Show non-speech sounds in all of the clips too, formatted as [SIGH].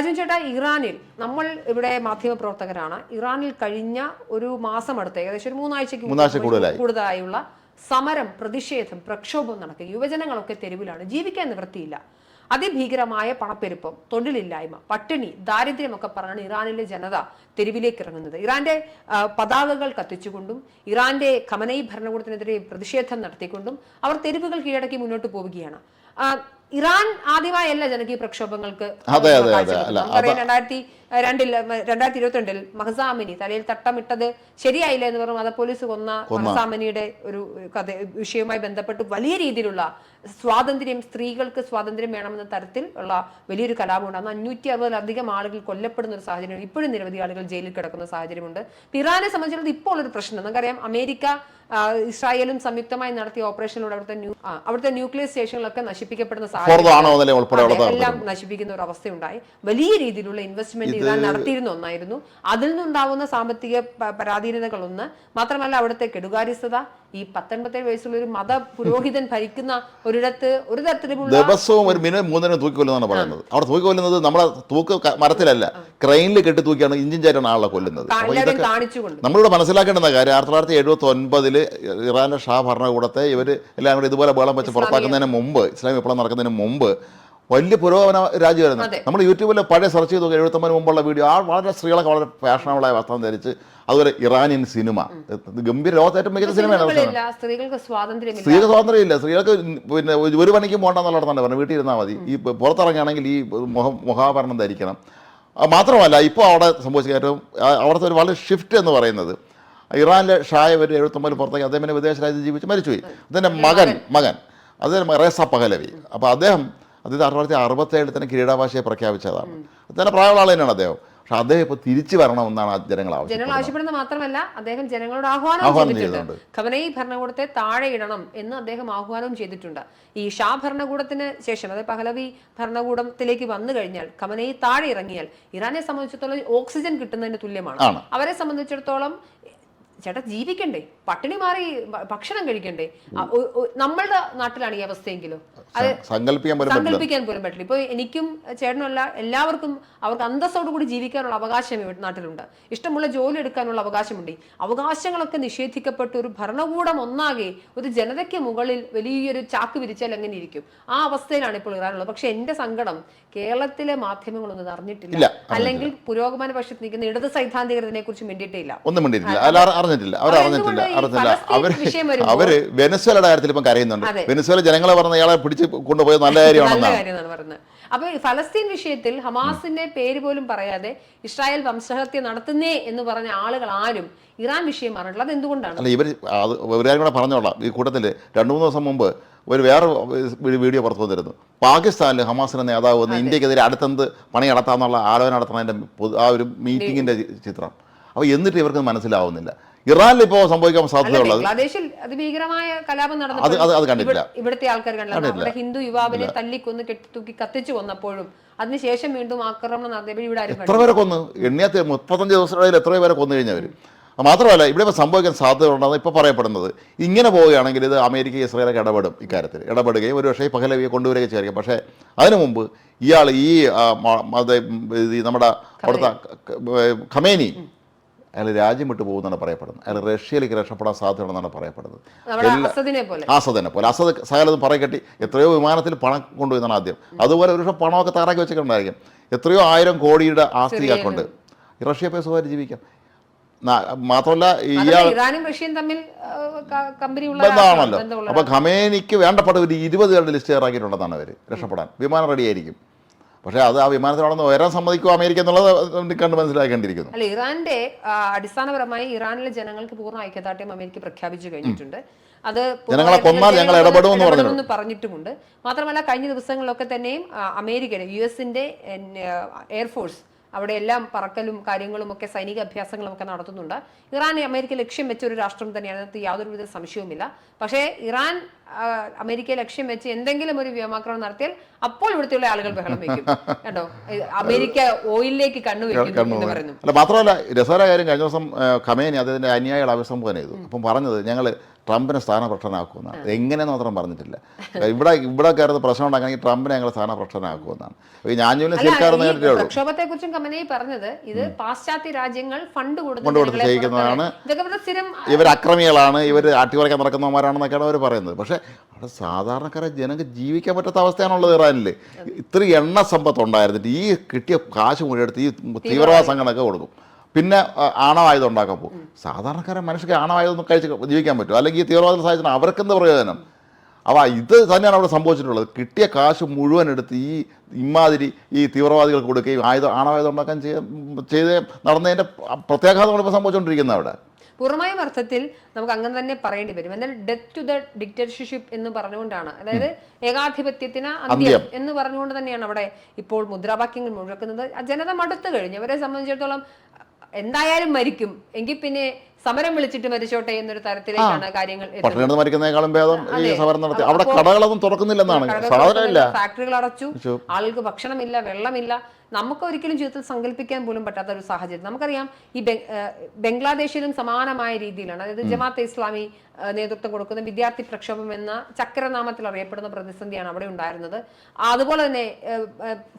രാജൻ ചേട്ടാ ഇറാനിൽ നമ്മൾ ഇവിടെ മാധ്യമപ്രവർത്തകരാണ്. ഇറാനിൽ കഴിഞ്ഞ ഒരു മാസം അടുത്ത് ഏകദേശം ഒരു മൂന്നാഴ്ചക്ക് മൂന്നാഴ്ച കൂടുതലായി. കൂടുതലായുള്ള സമരം പ്രതിഷേധം പ്രക്ഷോഭം നടക്കുക യുവജനങ്ങളൊക്കെ തെരുവിലാണ്. ജീവിക്കാൻ നിവൃത്തിയില്ല. അതിഭീകരമായ പണപ്പെരുപ്പം തൊഴിലില്ലായ്മ പട്ടിണി ദാരിദ്ര്യമൊക്കെ പറഞ്ഞാണ് ഇറാനിലെ ജനത തെരുവിലേക്ക് ഇറങ്ങുന്നത്. ഇറാന്റെ പതാകകൾ കത്തിച്ചുകൊണ്ടും ഇറാന്റെ ഖമനൈ ഭരണകൂടത്തിനെതിരെ പ്രതിഷേധം നടത്തിക്കൊണ്ടും അവർ തെരുവുകൾ കീഴടക്കി മുന്നോട്ട് പോവുകയാണ്. ഇറാൻ ആദ്യമായല്ല ജനകീയ പ്രക്ഷോഭങ്ങൾക്ക് അതെ, അതെ, അതെ രണ്ടായിരത്തി രണ്ടിൽ രണ്ടായിരത്തി ഇരുപത്തിരണ്ടിൽ മഹസാമിനി തലയിൽ തട്ടമിട്ടത് ശരിയായില്ല എന്ന് പറഞ്ഞു മത പോലീസ് കൊന്ന മഹസാമിനിയുടെ ഒരു കഥ വിഷയവുമായി ബന്ധപ്പെട്ട് വലിയ രീതിയിലുള്ള സ്വാതന്ത്ര്യം സ്ത്രീകൾക്ക് സ്വാതന്ത്ര്യം വേണമെന്ന തരത്തിൽ ഉള്ള വലിയൊരു കലാപമുണ്ട്. അന്ന് അഞ്ഞൂറ്റി അറുപതിലധികം ആളുകൾ കൊല്ലപ്പെടുന്ന ഒരു സാഹചര്യം ഇപ്പോഴും നിരവധി ആളുകൾ ജയിലിൽ കിടക്കുന്ന സാഹചര്യമുണ്ട്. ഇറാനെ സംബന്ധിച്ചിടത്തോളം ഇപ്പോൾ ഒരു പ്രശ്നം. നമുക്കറിയാം അമേരിക്ക ഇസ്രായേലും സംയുക്തമായി നടത്തിയ ഓപ്പറേഷനിലൂടെ അവിടുത്തെ അവിടുത്തെ ന്യൂക്ലിയർ സ്റ്റേഷനുകളൊക്കെ നശിപ്പിക്കപ്പെടുന്ന സാഹചര്യം അതെ, എല്ലാം നശിപ്പിക്കുന്ന ഒരു അവസ്ഥയുണ്ടായി. വലിയ രീതിയിലുള്ള ഇൻവെസ്റ്റ്മെന്റ് ഇറാൻ നടത്തിയിരുന്ന ഒന്നായിരുന്നു. അതിൽ നിന്നുണ്ടാവുന്ന സാമ്പത്തിക പരാധീനതകളൊന്ന് മാത്രമല്ല അവിടുത്തെ കെടുകാര്യസ്ഥത. ഈ പത്തൊൻപത്തേഴ് വയസ്സുള്ള ഒരു മത പുരോഹിതൻ ഭരിക്കുന്ന ഒരിടത്ത് ഒരു തരത്തിലുമുള്ള ദിവസവും ഒരു മിനിമം മൂന്നിനും തൂക്കിക്കൊല്ലുന്നതാണ് പറയുന്നത്. അവിടെ തൂക്കിക്കൊല്ലുന്നത് നമ്മളെ തൂക്ക് മരത്തിലല്ല. ക്രെയിനിൽ കെട്ടി തൂക്കിയാണ് ഇഞ്ചിൻ ചേട്ടൻ ആളെ കൊല്ലുന്നത്. നമ്മളിവിടെ മനസ്സിലാക്കേണ്ടുന്ന കാര്യം ആയിരത്തി തൊള്ളായിരത്തി എഴുപത്തി ഒൻപതിൽ ഇറാന്റെ ഷാ ഭരണകൂടത്തെ ഇവർ എല്ലാം കൂടി ഇതുപോലെ ബഹളം വെച്ച് പുറത്താക്കുന്നതിന് മുമ്പ് ഇസ്ലാം വിപ്ലവം നടക്കുന്നതിന് മുമ്പ് വലിയ പുരോഗമന രാജ്യമായിരുന്നു. നമ്മൾ യൂട്യൂബിൽ പഴയ സെർച്ച് ചെയ്ത് നോക്കി എഴുപത്തൊമ്പതിന് മുമ്പുള്ള വീഡിയോ ആ വളരെ സ്ത്രീകളൊക്കെ വളരെ ഫാഷനബിളായ വസ്ത്രം ധരിച്ച് അതുപോലെ ഇറാനിയൻ സിനിമ. ഗംഭീര ലോകത്ത് ഏറ്റവും മികച്ച സിനിമയാണ് സ്ത്രീകൾക്ക് സ്വാതന്ത്ര്യം സ്ത്രീകൾക്ക് സ്വാതന്ത്ര്യം ഇല്ല സ്ത്രീകൾക്ക് പിന്നെ ഒരു പണിക്കും പോകണ്ടെന്നുള്ള തന്നെ പറഞ്ഞു വീട്ടിൽ ഇരുന്നാൽ മതി. ഈ പുറത്തിറങ്ങുകയാണെങ്കിൽ ഈ മുഖ മുഖാഭരണം ധരിക്കണം. മാത്രമല്ല ഇപ്പോൾ അവിടെ സംഭവിച്ച ഏറ്റവും അവിടുത്തെ ഒരു വളരെ ഷിഫ്റ്റ് എന്ന് പറയുന്നത്. ഇറാനിലെ ഷായ ഒരു എഴുപത്തൊമ്പതിൽ പുറത്തേക്ക്. അദ്ദേഹം വിദേശ രാജ്യത്ത് ജീവിച്ച് മരിച്ചുപോയി. അതിന്റെ മകൻ മകൻ. അദ്ദേഹം റേസ പഹലവി. അപ്പോൾ അദ്ദേഹം അദ്ദേഹം ആയിരത്തി തൊള്ളായിരത്തി അറുപത്തേഴിൽ തന്നെ കിരീടാഭാഷയെ പ്രഖ്യാപിച്ചതാണ്. തന്നെ പ്രായമുള്ള ആൾ തന്നെയാണ് അദ്ദേഹം. പക്ഷെ അദ്ദേഹം ഇപ്പൊ തിരിച്ചു വരണമെന്നാണ് എന്നാണ് ജനങ്ങൾ ജനങ്ങൾ ആവശ്യപ്പെടുന്നത് മാത്രമല്ല അദ്ദേഹം ജനങ്ങളോട് ആഹ്വാനം ചെയ്തിട്ടുണ്ട്. ഖമനൈ ഭരണകൂടത്തെ താഴെ ഇടണം എന്ന് അദ്ദേഹം ആഹ്വാനം ചെയ്തിട്ടുണ്ട്. ഈ ഷാ ഭരണകൂടത്തിന് ശേഷം അതായത് പഹലവി ഭരണകൂടത്തിലേക്ക് വന്നു കഴിഞ്ഞാൽ ഖമനൈ താഴെ ഇറങ്ങിയാൽ ഇറാനെ സംബന്ധിച്ചിടത്തോളം ഓക്സിജൻ കിട്ടുന്നതിന് തുല്യമാണ്. അവരെ സംബന്ധിച്ചിടത്തോളം ചേട്ടാ ജീവിക്കണ്ടേ? പട്ടിണി മാറി ഭക്ഷണം കഴിക്കണ്ടേ? നമ്മളുടെ നാട്ടിലാണ് ഈ അവസ്ഥയെങ്കിലോ? അത് സങ്കല്പിക്കാൻ പോലും പറ്റില്ല. ഇപ്പൊ എനിക്കും ചേട്ടനുമല്ല എല്ലാവർക്കും അവർക്ക് അന്തസ്സോടു കൂടി ജീവിക്കാനുള്ള അവകാശം നാട്ടിലുണ്ട്. ഇഷ്ടമുള്ള ജോലി എടുക്കാനുള്ള അവകാശമുണ്ട്. അവകാശങ്ങളൊക്കെ നിഷേധിക്കപ്പെട്ട ഒരു ഭരണകൂടം ഒന്നാകെ ഒരു ജനതയ്ക്ക് മുകളിൽ വലിയൊരു ചാക്ക് വിരിച്ചാൽ എങ്ങനെ ഇരിക്കും? ആ അവസ്ഥയിലാണ് ഇപ്പോൾ ഇറാനുള്ളത്. പക്ഷെ എന്റെ സങ്കടം കേരളത്തിലെ മാധ്യമങ്ങളൊന്നും അറിഞ്ഞിട്ടില്ല. അല്ലെങ്കിൽ പുരോഗമന പക്ഷത്ത് നിൽക്കുന്ന ഇടത് സൈദ്ധാന്തികരതിനെ കുറിച്ച് മിണ്ടിയിട്ടില്ല ഒന്നും മിണ്ടിയിട്ടില്ല. അറിഞ്ഞിട്ടില്ല അവർ അറിഞ്ഞിട്ടില്ല. അറിഞ്ഞില്ല അവർ അവർ വെനസ്വേലയുടെ കാര്യത്തിൽ ഇപ്പം കരയുന്നുണ്ട്. വെനസ്വല ജനങ്ങളെ പറഞ്ഞ ഇയാളെ പിടിച്ച് കൊണ്ടുപോയത് [LAUGHS] നല്ല കാര്യമാണെന്നാണ്. അപ്പൊ ഫലസ്തീൻ വിഷയത്തിൽ ഹമാസിന്റെ പേര് പോലും പറയാതെ ഇസ്രായേൽ വംശഹത്യ നടത്തുന്നേ എന്ന് പറഞ്ഞ ആളുകൾ ആരും ഇറാൻ വിഷയം പറഞ്ഞിട്ടില്ല. അത് എന്തുകൊണ്ടാണ് അല്ല ഇവർ അത് വേറെ കാര്യം കൂടെ പറഞ്ഞോളാം. ഈ കൂട്ടത്തിൽ രണ്ടു മൂന്ന് ദിവസം മുമ്പ് ഒരു വേറെ വീഡിയോ പുറത്തു വന്നിരുന്നു. പാകിസ്ഥാനിൽ ഹമാസിന്റെ നേതാവ് വന്ന് ഇന്ത്യക്കെതിരെ അടുത്തെന്ത് പണി നടത്താന്നുള്ള ആലോചന നടത്തുന്നതിന്റെ ആ ഒരു മീറ്റിംഗിന്റെ ചിത്രം. അപ്പോൾ എന്നിട്ട് ഇവർക്ക് മനസ്സിലാവുന്നില്ല. ഇറാനിൽ ഇപ്പോൾ സംഭവിക്കാൻ സാധ്യതയുള്ളത് ബംഗ്ലാദേശിൽ അതിഭീകരമായ കലാപം അത് അത് അത് കണ്ടിട്ടില്ല. ഇവിടുത്തെ ആൾക്കാർ കണ്ടില്ല. അവിടെ ഹിന്ദു യുവാവിനെ തല്ലിക്കൊന്ന് കെട്ടിത്തൂക്കി കത്തിച്ചു വന്നപ്പോഴും അതിനുശേഷം വീണ്ടും ആക്രമണം ഇവിടെ എത്ര പേരെ കൊന്നു? എണ്ണിയാത്ത മുപ്പത്തഞ്ച് ദിവസത്തിൽ എത്ര പേരെ കൊന്നു കഴിഞ്ഞവർ മാത്രമല്ല ഇവിടെ ഇപ്പോൾ സംഭവിക്കാൻ സാധ്യതയുണ്ടെന്ന് ഇപ്പോൾ പറയപ്പെടുന്നത്. ഇങ്ങനെ പോവുകയാണെങ്കിൽ ഇത് അമേരിക്ക ഇസ്രായേലൊക്കെ ഇടപെടും ഇക്കാര്യത്തിൽ. ഇടപെടുകയും ഒരു പക്ഷേ ഈ പകലവിയെ കൊണ്ടുവരികയൊക്കെ ചെയ്യായിരിക്കും പക്ഷേ അതിനു മുമ്പ് ഇയാൾ ഈ നമ്മുടെ അവിടുത്തെ ഖമേനി അയാൾ രാജ്യം വിട്ടു പോകുമെന്നാണ് പറയപ്പെടുന്നത്. അയാൾ റഷ്യയിലേക്ക് രക്ഷപ്പെടാൻ സാധ്യതയുണ്ടെന്നാണ് പറയപ്പെടുന്നത്. അസദിനെ പോലെ. ആസദനെ പോലെ. അസദ് സകലതും പറയക്കെട്ടി എത്രയോ വിമാനത്തിൽ പണം കൊണ്ടുപോയെന്നാണ് ആദ്യം. അതുപോലെ ഒരു പക്ഷേ പണമൊക്കെ തയ്യാറാക്കി വെച്ചിട്ടുണ്ടായിരിക്കും. എത്രയോ ആയിരം കോടിയുടെ ആസ്തി ഇയാൾക്കുണ്ട്. റഷ്യ പോയി സുഖമായിട്ട് ജീവിക്കാം. മാത്രമല്ല ബന്ധമാണല്ലോ. അപ്പൊ ഖമേനിക്ക് വേണ്ടപ്പെട്ട ഒരു ഇരുപത് പേരുടെ ലിസ്റ്റ് തയ്യാറാക്കിയിട്ടുണ്ടെന്നാണ് അവർ രക്ഷപ്പെടാൻ. വിമാനം റെഡിയായിരിക്കും പക്ഷേ അത് ആ വിമാനത്തിലാണെന്ന് വരാൻ സമ്മതിക്കും അമേരിക്ക എന്നുള്ളത് കണ്ട് മനസ്സിലാക്കേണ്ടിയിരിക്കുന്നു. അല്ല ഇറാന്റെ അടിസ്ഥാനപരമായി ഇറാനിലെ ജനങ്ങൾക്ക് പൂർണ ഐക്യദാർഢ്യം അമേരിക്ക പ്രഖ്യാപിച്ചു കഴിഞ്ഞിട്ടുണ്ട്. അത് ജനങ്ങളെ കൊന്നാൽ ഞങ്ങൾ ഇടപെടുമെന്ന് പറഞ്ഞിട്ടുമുണ്ട്. മാത്രമല്ല കഴിഞ്ഞ ദിവസങ്ങളിലൊക്കെ തന്നെയും അമേരിക്കയുടെ യു എസിന്റെ എയർഫോഴ്സ് അവിടെ എല്ലാം പറക്കലും കാര്യങ്ങളും ഒക്കെ സൈനിക അഭ്യാസങ്ങളും ഒക്കെ നടത്തുന്നുണ്ട്. ഇറാൻ അമേരിക്ക ലക്ഷ്യം വെച്ച ഒരു രാഷ്ട്രം തന്നെയാണ്. അതിനകത്ത് യാതൊരുവിധ സംശയവുമില്ല. പക്ഷേ ഇറാൻ അമേരിക്കയെ ലക്ഷ്യം വെച്ച് എന്തെങ്കിലും ഒരു വ്യോമാക്രമണം നടത്തിയാൽ അപ്പോൾ ഇവിടുത്തെയുള്ള ആളുകൾ ബഹളം വെക്കും. [LAUGHS] കേട്ടോ അമേരിക്ക ഓയിലിലേക്ക് കണ്ണുവെക്കുന്നു എന്ന് പറയുന്നു. അല്ല മാത്രമല്ല രസകര കാര്യം കഴിഞ്ഞ ദിവസം ഖമേനി അദ്ദേഹത്തിന്റെ അനുയായികൾ അഭിസംബോധന ചെയ്തു. അപ്പം പറഞ്ഞത് ഞങ്ങൾ ട്രംപിനെ സ്ഥാനഭ്രഷ്ടനാക്കുമെന്നാണ് എങ്ങനെയെന്ന് മാത്രം പറഞ്ഞിട്ടില്ല. ഇവിടെ ഇവിടെ കയറുന്ന പ്രശ്നം ഉണ്ടാക്കണമെങ്കിൽ ട്രംപിനെ ഞങ്ങൾ സ്ഥാനപ്രക്ഷനാക്കുമെന്നാണ്. ഈ ഞാഞ്ഞൂലിനെ സീൽക്കാരെന്ന് കേട്ടിട്ടേ ഉള്ളൂ. പറഞ്ഞത് ഇത് പാശ്ചാത്യ രാജ്യങ്ങൾ ഫണ്ട് കൊടുത്ത് ചെയ്യിക്കുന്നതാണ്. ഇവർ അക്രമികളാണ്. ഇവർ അട്ടിമറിക്കാൻ നടക്കുന്നവന്മാരാണെന്നൊക്കെയാണ് അവർ പറയുന്നത്. പക്ഷേ അവിടെ സാധാരണക്കാരെ ജനങ്ങൾക്ക് ജീവിക്കാൻ പറ്റാത്ത അവസ്ഥയാണുള്ളത് ഇറാനിൽ ഇത്ര എണ്ണ സമ്പത്ത് ഉണ്ടായിരുന്നിട്ട് ഈ കിട്ടിയ കാശ് മുഴുവൻ എടുത്ത് ഈ തീവ്രവാദ സംഘടനയൊക്കെ കൊടുക്കും. പിന്നെ ആണവായുധം ഉണ്ടാക്കാൻ പോകും. സാധാരണക്കാരെ മനുഷ്യർക്ക് ആണവായുധം ഒന്നും കഴിച്ച് ജീവിക്കാൻ പറ്റും. അല്ലെങ്കിൽ ഈ തീവ്രവാദം അവർക്ക് അവർക്കെന്ത് പ്രയോജനം? അപ്പോൾ ഇത് തന്നെയാണ് അവിടെ സംഭവിച്ചിട്ടുള്ളത്. കിട്ടിയ കാശ് മുഴുവൻ എടുത്ത് ഈ ഇമാതിരി ഈ തീവ്രവാദികൾക്ക് കൊടുക്കുകയും ആയുധം ആണവായുധം ഉണ്ടാക്കാൻ ചെയ്ത് നടന്നതിന്റെ പ്രത്യാഘാതമാണ് ഇപ്പോൾ സംഭവിച്ചുകൊണ്ടിരിക്കുന്നത് അവിടെ. പൂർണമായും അർത്ഥത്തിൽ നമുക്ക് അങ്ങനെ തന്നെ പറയേണ്ടി വരും. എന്നാൽ ഡെത്ത് ടു ദ ഡിക്റ്റേറ്റർഷിപ്പ് എന്ന് പറഞ്ഞുകൊണ്ടാണ്. അതായത് ഏകാധിപത്യത്തിന് അന്ത്യം എന്ന് പറഞ്ഞുകൊണ്ട് തന്നെയാണ് അവിടെ ഇപ്പോൾ മുദ്രാവാക്യങ്ങൾ മുഴക്കുന്നത്. ജനത മടുത്തു കഴിഞ്ഞു. അവരെ സംബന്ധിച്ചിടത്തോളം എന്തായാലും മരിക്കും. എങ്കിൽ പിന്നെ സമരം വിളിച്ചിട്ട് മരിച്ചോട്ടെ എന്നൊരു തരത്തിലേക്കാണ് കാര്യങ്ങൾ എത്തുന്നത്. പട്ടിണി മരിക്കുന്നതിനേക്കാളും ഭേദം ഈ സമരം നടത്തി. അവിടെ കടകളൊന്നും തുറക്കുന്നില്ലെന്നാണ്. സാധനമില്ല ഫാക്ടറികൾ അടച്ചു. ആളുകൾക്ക് ഭക്ഷണമില്ല വെള്ളമില്ല. നമുക്ക് ഒരിക്കലും ജീവിതത്തിൽ സങ്കല്പിക്കാൻ പോലും പറ്റാത്ത ഒരു സാഹചര്യം. നമുക്കറിയാം ഈ ബംഗ്ലാദേശിലും സമാനമായ രീതിയിലാണ്. അതായത് ജമാഅത്തെ ഇസ്ലാമി നേതൃത്വം കൊടുക്കുന്ന വിദ്യാർത്ഥി പ്രക്ഷോഭം എന്ന ചക്രനാമത്തിൽ അറിയപ്പെടുന്ന പ്രതിസന്ധിയാണ് അവിടെ ഉണ്ടായിരുന്നത്. അതുപോലെ തന്നെ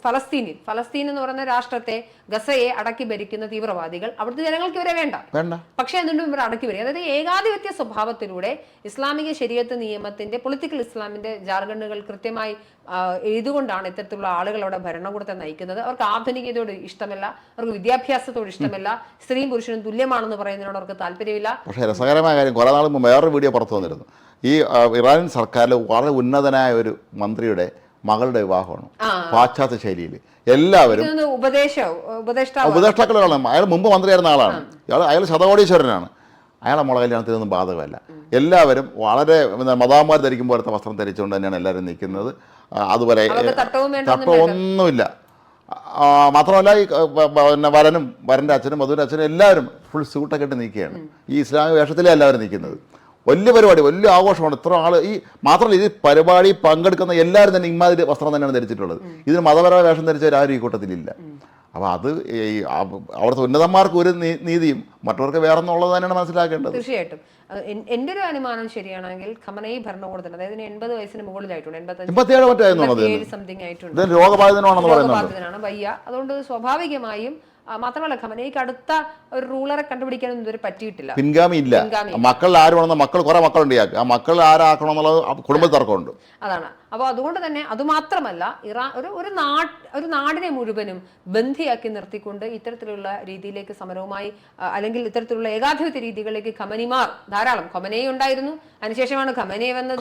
ഫലസ്തീനിൽ. ഫലസ്തീൻ എന്ന് പറയുന്ന രാഷ്ട്രത്തെ ഗസയെ അടക്കി ഭരിക്കുന്ന തീവ്രവാദികൾ അവിടുത്തെ ജനങ്ങൾക്ക് ഇവരെ വേണ്ട. വേണ്ട. പക്ഷേ എന്നിട്ടും ഇവർ അടക്കി വരിക. അതായത് ഏകാധിപത്യ സ്വഭാവത്തിലൂടെ ഇസ്ലാമിക ശരീരത്ത് നിയമത്തിന്റെ പൊളിറ്റിക്കൽ ഇസ്ലാമിന്റെ ജാർഖണ്ഡുകൾ കൃത്യമായി എഴുതുകൊണ്ടാണ് ഇത്തരത്തിലുള്ള ആളുകൾ അവിടെ ഭരണകൂടത്തെ നയിക്കുന്നത്. അവർക്ക് ആധുനികതയോട് ഇഷ്ടമല്ല അവർക്ക് വിദ്യാഭ്യാസത്തോട് ഇഷ്ടമല്ല സ്ത്രീയും പുരുഷനും തുല്യമാണെന്ന് പറയുന്നതിനോട് അവർക്ക് താല്പര്യമില്ല. പക്ഷേ രസകരമായ കാര്യം കുറേ നാൾ മുമ്പ് വേറൊരു വീഡിയോ പുറത്തു വന്നിരുന്നു. ഈ ഇറാൻ സർക്കാരിൽ വളരെ ഉന്നതനായ ഒരു മന്ത്രിയുടെ മകളുടെ വിവാഹമാണ്. പാശ്ചാത്യ ശൈലിയിൽ എല്ലാവരും ഉപദേഷ്ടാക്കൾ ഉപദേശോ ഉപദേഷ്ടാക്കളാണ്. അയാൾ മുമ്പ് മന്ത്രിയായിരുന്ന ആളാണ്. അയാൾ അയാൾ ശതകോടീശ്വരനാണ്. അയാളെ മുള കല്യാണത്തിൽ നിന്നും ബാധകമല്ല. എല്ലാവരും വളരെ മതാമാർ ധരിക്കും പോലത്തെ വസ്ത്രം ധരിച്ചുകൊണ്ട് തന്നെയാണ് എല്ലാവരും നിൽക്കുന്നത്. അതുപോലെ തട്ടം ഒന്നുമില്ല മാത്രമല്ല ഈ പിന്നെ വരനും വരന്റെ അച്ഛനും മധുവിന്റെ അച്ഛനും എല്ലാവരും ഫുൾ സ്യൂട്ടൊക്കെ ഇട്ട് നിൽക്കുകയാണ്. ഈ ഇസ്ലാമിക വേഷത്തിലേ എല്ലാവരും നിൽക്കുന്നത്. വലിയ പരിപാടി വലിയ ആഘോഷമാണ്. ഇത്ര ആൾ ഈ മാത്രമല്ല ഇത് പരിപാടി പങ്കെടുക്കുന്ന എല്ലാവരും തന്നെ ഇമാതിരി വസ്ത്രം തന്നെയാണ് ധരിച്ചിട്ടുള്ളത്. ഇതിന് മതപരമായ വേഷം ധരിച്ചവർ ആരും ഈ കൂട്ടത്തിലില്ല അപ്പോൾ അത് ഈ അവിടുത്തെ ഉന്നതന്മാർക്ക് ഒരു നീതിയും മറ്റവർക്ക് വേറെ എന്നുള്ളത് തന്നെയാണ് മനസ്സിലാക്കേണ്ടത്. തീർച്ചയായിട്ടും. എന്റെ ഒരു അനുമാനം ശരിയാണെങ്കിൽ ഖമനൈ ഭരണകൂടത്തിന് അതായത് എൺപത് വയസ്സിന് മുകളിലായിട്ടുണ്ട്. എൺപത്തിയേഴ് സംതിങ് ആയിട്ടുണ്ട്. രോഗബാധിതനാണെന്ന് പറയുന്നത് വയ്യ. അതുകൊണ്ട് സ്വാഭാവികമായും മാത്രമല്ല ഖമനയ്ക്ക് അടുത്ത ഒരു റൂളറെ കണ്ടുപിടിക്കാനൊന്നും ഇതുവരെ പറ്റിയിട്ടില്ല. പിൻഗാമി ഇല്ല. മക്കൾ മക്കളിൽ ആര് വേണമെന്ന് മക്കൾ കുറെ മക്കളുണ്ട് ആ മക്കൾ ആരാക്കണം എന്നുള്ളത് കുടുംബ തർക്കമുണ്ട് അതാണ്. അപ്പോൾ അതുകൊണ്ട് തന്നെ അതുമാത്രമല്ല ഇറാൻ ഒരു ഒരു നാട് ഒരു നാടിനെ മുഴുവനും ബന്ധിയാക്കി നിർത്തിക്കൊണ്ട് ഇത്തരത്തിലുള്ള രീതിയിലേക്ക് സമരവുമായി അല്ലെങ്കിൽ ഇത്തരത്തിലുള്ള ഏകാധിപത്യ രീതികളിലേക്ക് ഖമനിമാർ ധാരാളം ഖമനയെ ഉണ്ടായിരുന്നു. അതിനുശേഷമാണ് ഖമനെ വന്നത്.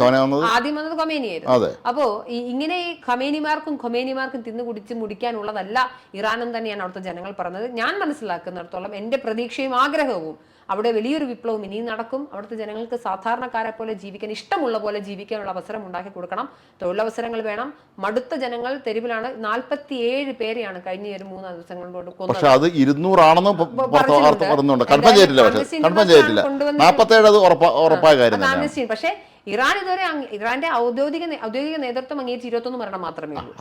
ആദ്യം വന്നത് ഖമേനിയായിരുന്നു. അപ്പോ ഈ ഇങ്ങനെ ഈ ഖമേനിമാർക്കും ഖൊമേനിമാർക്കും തിന്നു കുടിച്ച് മുടിക്കാനുള്ളതല്ല ഇറാനും തന്നെയാണ് അവിടുത്തെ ജനങ്ങൾ പറഞ്ഞത്. ഞാൻ മനസ്സിലാക്കുന്നിടത്തോളം എന്റെ പ്രതീക്ഷയും ആഗ്രഹവും അവിടെ വലിയൊരു വിപ്ലവം ഇനിയും നടക്കും. അവിടുത്തെ ജനങ്ങൾക്ക് സാധാരണക്കാരെ പോലെ ജീവിക്കാൻ ഇഷ്ടമുള്ള പോലെ ജീവിക്കാനുള്ള അവസരം ഉണ്ടാക്കി കൊടുക്കണം. തൊഴിലവസരങ്ങൾ വേണം. മടുത്ത ജനങ്ങൾ തെരുവിലാണ്. നാൽപ്പത്തിയേഴ് പേരെയാണ് കഴിഞ്ഞ ഒരു മൂന്ന് ദിവസങ്ങൾ കൊണ്ട് പക്ഷെ അത് ഇരുന്നൂറാണെന്ന് പ- പുറത്ത് പറഞ്ഞിട്ടുണ്ട്. വാർത്ത പറയുന്നുണ്ട് കൺഫേം ചെയ്തിട്ടില്ല പക്ഷെ. Amnesty കൺഫേം International ചെയ്തിട്ടില്ല നാൽപ്പത്തേഴ് അത് ഉറപ്പാ ഉറപ്പായ കാര്യം അത് പക്ഷേ ഇറാൻ ഇതുവരെ ഇറാന്റെ ഔദ്യോഗിക ഔദ്യോഗിക നേതൃത്വം അംഗീകരിച്ച് ഇരുപത്തൊന്ന് മരണം മാത്രമേ ഉള്ളൂ.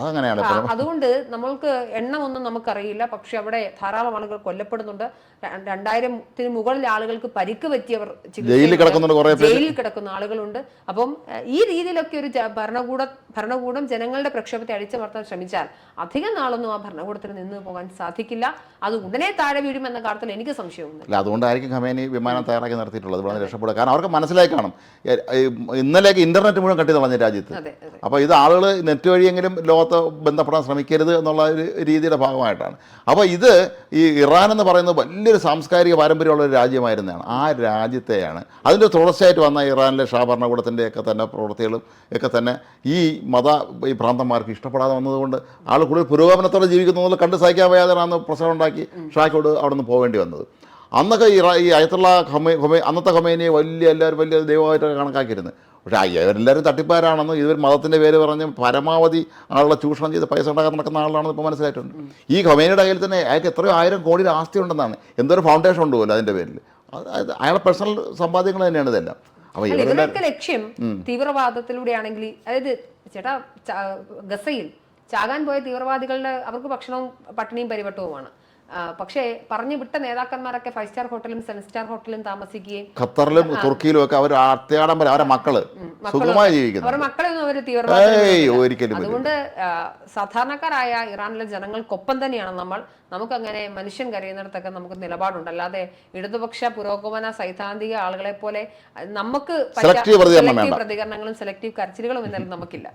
അതുകൊണ്ട് നമ്മൾക്ക് എണ്ണമൊന്നും നമുക്കറിയില്ല. പക്ഷെ അവിടെ ധാരാളം ആളുകൾ കൊല്ലപ്പെടുന്നുണ്ട്. രണ്ടായിരത്തിന് മുകളിൽ ആളുകൾക്ക് പരിക്ക് പറ്റിയവർ. ജയിലിൽ കിടക്കുന്ന ആളുകളുണ്ട്. അപ്പം ഈ രീതിയിലൊക്കെ ഒരു ഭരണകൂട ഭരണകൂടം ജനങ്ങളുടെ പ്രക്ഷോഭത്തെ അടിച്ചമർത്താൻ ശ്രമിച്ചാൽ അധികം നാളൊന്നും ആ ഭരണകൂടത്തിന് നിന്ന് പോകാൻ സാധിക്കില്ല. അത് ഉടനെ താഴെ വീഴുമെന്ന കാര്യത്തിൽ എനിക്ക് സംശയമുണ്ട് അല്ല അതുകൊണ്ടായിരിക്കും ഖമേനി വിമാനം തയ്യാറാക്കി നിർത്തിയിട്ടുള്ളത്. വളരെ രക്ഷപ്പെടുക. കാരണം അവർക്ക് മനസ്സിലായി കാണും. ഇന്നലേക്ക് ഇന്റർനെറ്റ് മുഴുവൻ കട്ടി തുടങ്ങിയ രാജ്യത്ത്. അപ്പോൾ ഇത് ആളുകൾ നെറ്റ് വഴിയെങ്കിലും ലോകത്ത് ബന്ധപ്പെടാൻ ശ്രമിക്കരുത് എന്നുള്ള ഒരു രീതിയുടെ ഭാഗമായിട്ടാണ്. അപ്പോൾ ഇത് ഈ ഇറാൻ എന്ന് പറയുന്നത് വലിയൊരു സാംസ്കാരിക പാരമ്പര്യമുള്ള ഒരു രാജ്യമായിരുന്നതാണ്. ആ രാജ്യത്തെയാണ് അതിന്റെ തുടർച്ചയായിട്ട് വന്ന ഇറാനിലെ ഷാ ഭരണകൂടത്തിന്റെ ഒക്കെ തന്നെ പ്രവൃത്തികളും ഒക്കെ തന്നെ ഈ മത ഈ പ്രാന്തന്മാർക്ക് ഇഷ്ടപ്പെടാതെ വന്നതുകൊണ്ട് ആൾ കൂടുതൽ പുരോഗമനത്തോടെ ജീവിക്കുന്നതിൽ കണ്ട് സഹിക്കാൻ വയ്യാതെയാണ് പ്രശ്നം ഉണ്ടാക്കി ഷാക്കോട് അവിടെ നിന്ന് പോകേണ്ടി വന്നത്. അന്നൊക്കെ ഈ ഈ അയത്തുള്ള ഹൊമേ ഹൊമേ അന്നത്തെ ഹൊമേനിയെ വലിയ എല്ലാവരും വലിയ ദൈവമായിട്ടൊക്കെ കണക്കാക്കിയിരുന്നത്. പക്ഷേ ഇവരെല്ലാവരും തട്ടിപ്പാരാണെന്ന് ഇവർ മതത്തിന്റെ പേര് പറഞ്ഞ് പരമാവധി ആളുകളെ ചൂഷണം ചെയ്ത് പൈസ ഉണ്ടാക്കാൻ നടക്കുന്ന ആളാണെന്ന് ഇപ്പോൾ മനസ്സിലായിട്ടുണ്ട്. ഈ ഖൊമേനിയുടെ കയ്യിൽ തന്നെ അയാൾക്ക് എത്രയോ ആയിരം കോടി ആസ്തി ഉണ്ടെന്നാണ്. എന്തൊരു ഫൗണ്ടേഷൻ ഉണ്ട് പോലും അതിന്റെ പേരിൽ. അതായത് അത് അയാളുടെ പേഴ്സണൽ സമ്പാദ്യങ്ങൾ തന്നെയാണ് ഇതെല്ലാം. അപ്പോൾ ഇവരുടെ ലക്ഷ്യം തീവ്രവാദത്തിലൂടെയാണെങ്കിൽ അതായത് ചേട്ടാ ഗസയിൽ ചാകാൻ പോയ തീവ്രവാദികളുടെ അവർക്ക് ഭക്ഷണവും പട്ടിണിയും പരിവട്ടവുമാണ്. പക്ഷേ പറഞ്ഞു വിട്ട നേതാക്കന്മാരൊക്കെ ഫൈവ് സ്റ്റാർ ഹോട്ടലും സെവൻ സ്റ്റാർ ഹോട്ടലും താമസിക്കുകയും ഖത്തറിലും തുർക്കിയിലും ഒക്കെ അവർ അത്യാഡംബരം അവരെ മക്കൾ സുഖമായി ജീവിക്കുന്നു. അവരുടെ മക്കളെയൊന്നും അവർ തീവ്രവാദം. അതുകൊണ്ട് സാധാരണക്കാരായ ഇറാനിലെ ജനങ്ങൾക്കൊപ്പം തന്നെയാണ് നമ്മൾ. നമുക്കങ്ങനെ മനുഷ്യൻ കരയുന്നിടത്തൊക്കെ നമുക്ക് നിലപാടുണ്ട്. അല്ലാതെ ഇടതുപക്ഷ പുരോഗമന സൈദ്ധാന്തിക ആളുകളെ പോലെ നമുക്ക്. പ്രതികരണങ്ങളും സെലക്റ്റീവ് കരച്ചിലുകളും എന്നാലും നമുക്കില്ല.